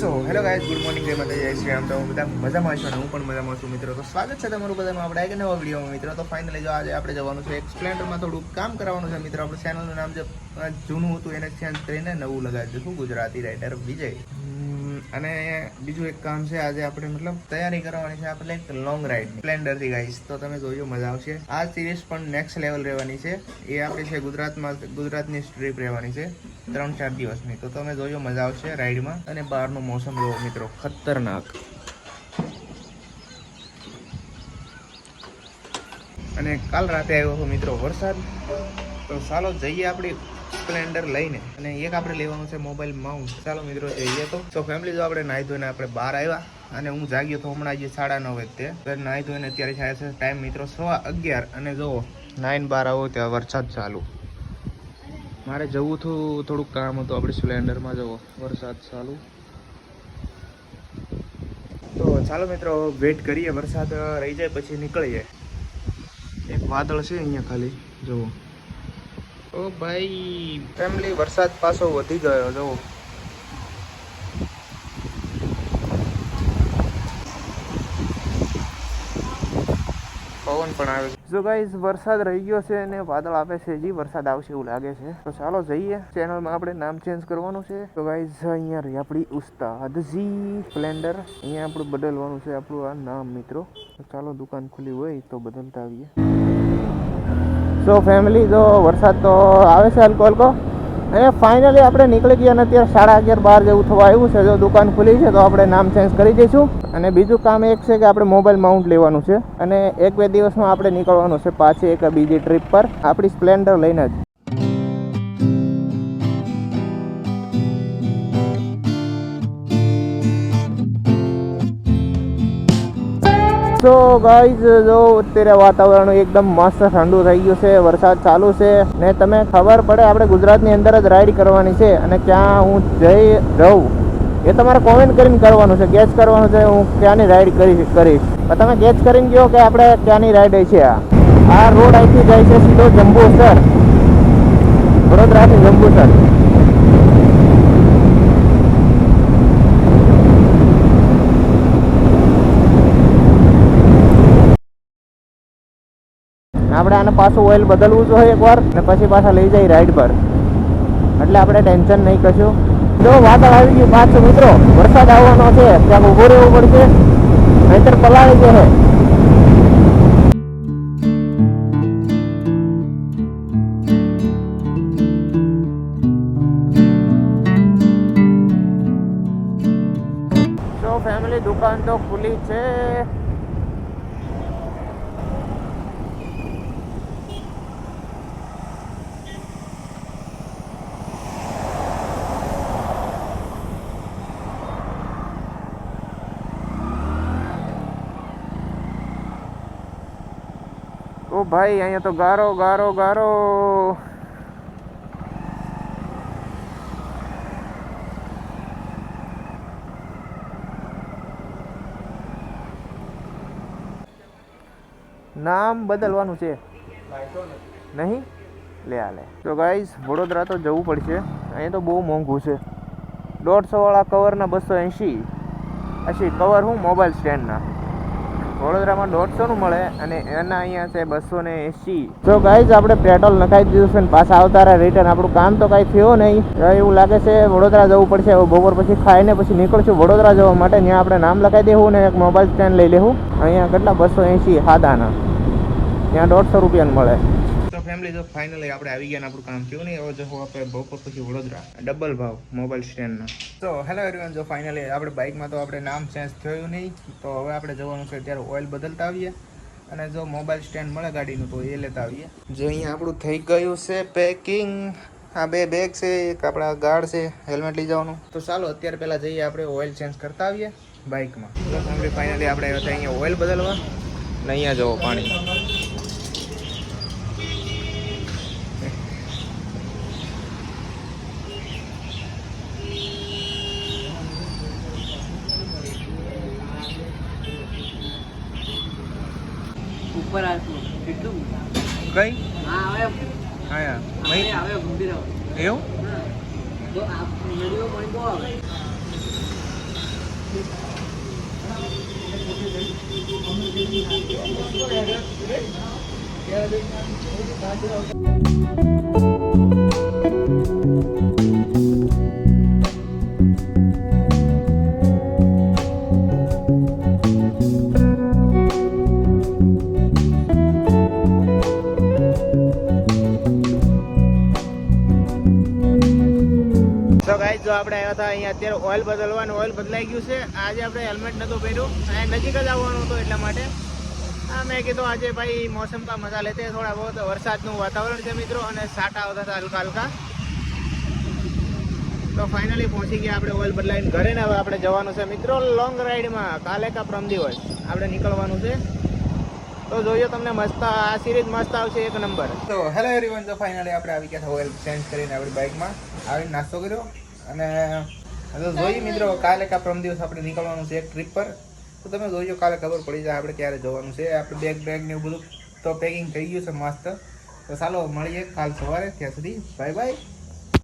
So hello guys good morning જય માતા જય શ્રી રામ. તો બધા મજામાં છો અને હું પણ મજામાં છું, મિત્રો. તો સ્વાગત છે તમારું બધાનું આપણે એક નવા વિડીયોમાં મિત્રો. તો ફાઇનલી જો આજે આપણે જવાનું છે એક સ્પ્લેન્ડરમાં થોડું કામ કરવાનું છે, મિત્રો. આપણું ચેનલનું નામ જે જૂનું હતું, એને ચેન્જ કરીને નવું લગાવી દીધું ગુજરાતી રાઇટર વિજય? અને બીજું એક કામ છે, આજે આપણે મતલબ તૈયારી કરવાની છે, આપણે એક લોંગ રાઇડ સ્પ્લેન્ડરથી ગાઈસ તો તમે જોજો, મજા આવશે. આ સિરીઝ પણ નેક્સ્ટ લેવલ રહેવાની છે. એ આપણી છે ગુજરાતમાં, ગુજરાતની ટ્રીપ રહેવાની છે. ત્રણ ચાર દિવસની તો તમે જોજો, મજા આવશે રાઈડમાં. અને બહારનું મોસમ જોવો મિત્રો, ખતરનાક. અને કાલ રાતે આવ્યો હતો મિત્રો વરસાદ. તો ચાલો જઈએ આપણી સ્પ્લેન્ડર લઈને. અને એક આપણે લેવાનું છે મોબાઈલ માઉન્ટ. ચાલો મિત્રો જઈએ તો. સો ફેમિલી જો આપણે નાહી ધોઈને આપણે બહાર આવ્યા. અને હું જાગ્યો તો હમણાં જે સાડા નવ તો. નાહી ધોઈને અત્યારે થાય છે. ટાઈમ મિત્રો સવા અગિયાર. અને જો નાઇન બાર આવો ત્યાં વરસાદ ચાલુ. મારે જવું હતું થોડુંક કામ હતું. આપણે સ્પ્લેન્ડરમાં જવો. વરસાદ ચાલુ. તો ચાલો મિત્રો વેટ કરીએ. વરસાદ રહી જાય પછી નીકળીએ. એક વાદળ છે અહીંયા ખાલી. જુઓ. ઓ ભાઈ ફેમિલી વરસાદ પાછો વધી ગયો. જુઓ. પવન પણ આવે જો ગાઈઝ વરસાદ રહી ગયો છે અને વાદળ આવે છે જી, વરસાદ આવશે એવું લાગે છે. તો ચાલો જઈએ. ચેનલમાં આપણે નામ ચેન્જ કરવાનું છે. તો ગાઈઝ અહીંયા રહી આપણી ઉસ્તાદજી સ્પ્લેન્ડર અહીંયા આપણું બદલવાનું છે આપણું આ નામ, મિત્રો. ચાલો દુકાન ખુલી હોય તો બદલતા આવીએ. સો ફેમિલી જો વરસાદ તો આવે છે હલકો હલકો અને ફાઇનલી આપણે નીકળી ગયા અને અત્યારે સાડા અગિયાર બાર જેવું થવા આવ્યું છે. જો દુકાન ખુલી છે તો આપણે નામ ચેન્જ કરી દઈશું. અને બીજું કામ એક છે કે આપણે મોબાઈલ માઉન્ટ લેવાનું છે. અને એક બે દિવસમાં આપણે નીકળવાનું છે પાછી એક બીજી ટ્રીપ પર. આપણી સ્પ્લેન્ડર લઈને જ. સો ગાઈઝ જો અત્યારે વાતાવરણ એકદમ મસ્ત ઠંડુ થઈ ગયું છે, વરસાદ ચાલુ છે, ને તમે ખબર પડે આપણે ગુજરાતની અંદર જ રાઈડ કરવાની છે, અને ક્યાં હું જઈ રહું, એ તમારે કોમેન્ટ કરીને કરવાનું છે ગેસ કરવાનું છે, હું ક્યાંની રાઈડ કરી કરીશ. તમે ગેસ કરીને કહો કે આપણે ક્યાંની રાઈડ છે આ. આ રોડ અહીંથી જાય છે સીધો જંબુસર. વડોદરાથી જંબુસર. આપણે આને પાછું ઓઇલ બદલવું જોઈએ એકવાર અને પછી પાછા લઈ જાય રાઈડ પર. એટલે આપણે ટેન્શન નહીં કશું. જો વાદળ આવી ગયું પાછું મિત્રો, વરસાદ આવવાનો છે, ત્યાં ઊભો રહેવું પડશે, નહીતર પલાળી જશે. તો ફેમિલી દુકાન તો ખુલી છે. ઓ ભાઈ, અહીંયા તો ગારો ગારો ગારો. નામ બદલવાનું છે. નહીં? લે આ, લે. તો ગાઈઝ વડોદરા તો જવું પડશે. અહીંયા તો બહુ મોંઘું છે. દોઢસો વાળા કવરના બસો એંશી. પછી કવર હું મોબાઈલ સ્ટેન્ડના વડોદરામાં દોઢસોનું મળે અને એના અહીંયા છે બસો ને એંશી. તો ગાઈઝ આપણે પેટ્રોલ નખાઈ દીધું છે ને પાછા આવતા રહ્યા રિટર્ન આપણું કામ તો કાંઈ થયું નહીં. એવું લાગે છે વડોદરા જવું પડશે. બપોર પછી ખાઈને પછી નીકળશું વડોદરા જવા માટે. ત્યાં આપણે નામ લખાઈ દેવું ને એક મોબાઈલ સ્ટેન્ડ લઈ લેવું. અહીંયા કેટલા? બસો એંસી હાદાના. ત્યાં દોઢસો રૂપિયાનું મળે. ફેમિલી તો ફાઇનલી આપણે આવી ગયા આપણું કામ. થયું નહીં, હવે જો આપણે બપોર પછી વડોદરા ડબલ ભાવ મોબાઈલ સ્ટેન્ડના તો હેલો એવરીવન જો ફાઇનલી આપણે બાઇકમાં તો આપણે નામ ચેન્જ થયું નહીં. તો હવે આપણે જવાનું છે ત્યારે ઓઇલ બદલતા આવીએ. અને જો મોબાઈલ સ્ટેન્ડ મળે ગાડીનું, તો એ લેતા આવીએ. જો અહીંયા આપણું થઈ ગયું છે પેકિંગ આ બે બેગ છે, એક આપણા ગાર્ડ છે હેલ્મેટ લઈ જવાનું. તો ચાલો, અત્યારે પહેલાં જઈએ આપણે ઓઇલ ચેન્જ કરતા આવીએ બાઇકમાં ફાઇનલી આપણે અહીંયા ઓઇલ બદલવા. અને અહીંયા જવો પાણી. ઉપર આવતું કેટલું કઈ? હા હવે હા આવે હવે ગંભીર આવે એવું? તો આ મેળીઓ પણ બહુ આવે. તો ગાઈઝ જો આપણે આવ્યા હતા અહીંયા અત્યારે ઓઇલ બદલવાનું ઓઇલ બદલાઈ ગયું છે. આજે આપણે હેલ્મેટ નહોતું પહેર્યું. અહીંયા નજીક જ આવવાનું હતું એટલા માટે. હા, મેં કીધું આજે ભાઈ મોસમ કા મજા લેતે થોડા બહુ વરસાદનું વાતાવરણ છે મિત્રો અને સાટા આવતા હતા હલકા હલકા. તો ફાઇનલી પહોંચી ગયા આપણે ઓઇલ બદલાઈને ઘરે ને હવે આપણે જવાનું છે મિત્રો લોંગ રાઈડમાં કાલે કા પ્રમ દિવસ? આપણે નીકળવાનું છે. તો જોઈએ તમને મસ્ત આ સિરીઝ મસ્ત આવશે એક નંબર. તો હેલો એવરીવન તો ફાઇનલી આપણે આવી ગયા ઓઇલ ચેન્જ કરીને આપણી બાઇકમાં આવીને નાસ્તો કર્યો અને તો જોઈએ મિત્રો, કાલે કા પ્રમ દિવસ આપણે નીકળવાનું છે એક ટ્રીપ પર. તો તમે જોઈજો કાલે ખબર પડી જાય આપણે ક્યારે જવાનું છે. આપણે બેગ બેગ ને એવું બધું તો પેકિંગ થઈ ગયું છે મસ્ત. તો ચાલો મળીએ કાલ સવારે, ત્યાં સુધી બાય બાય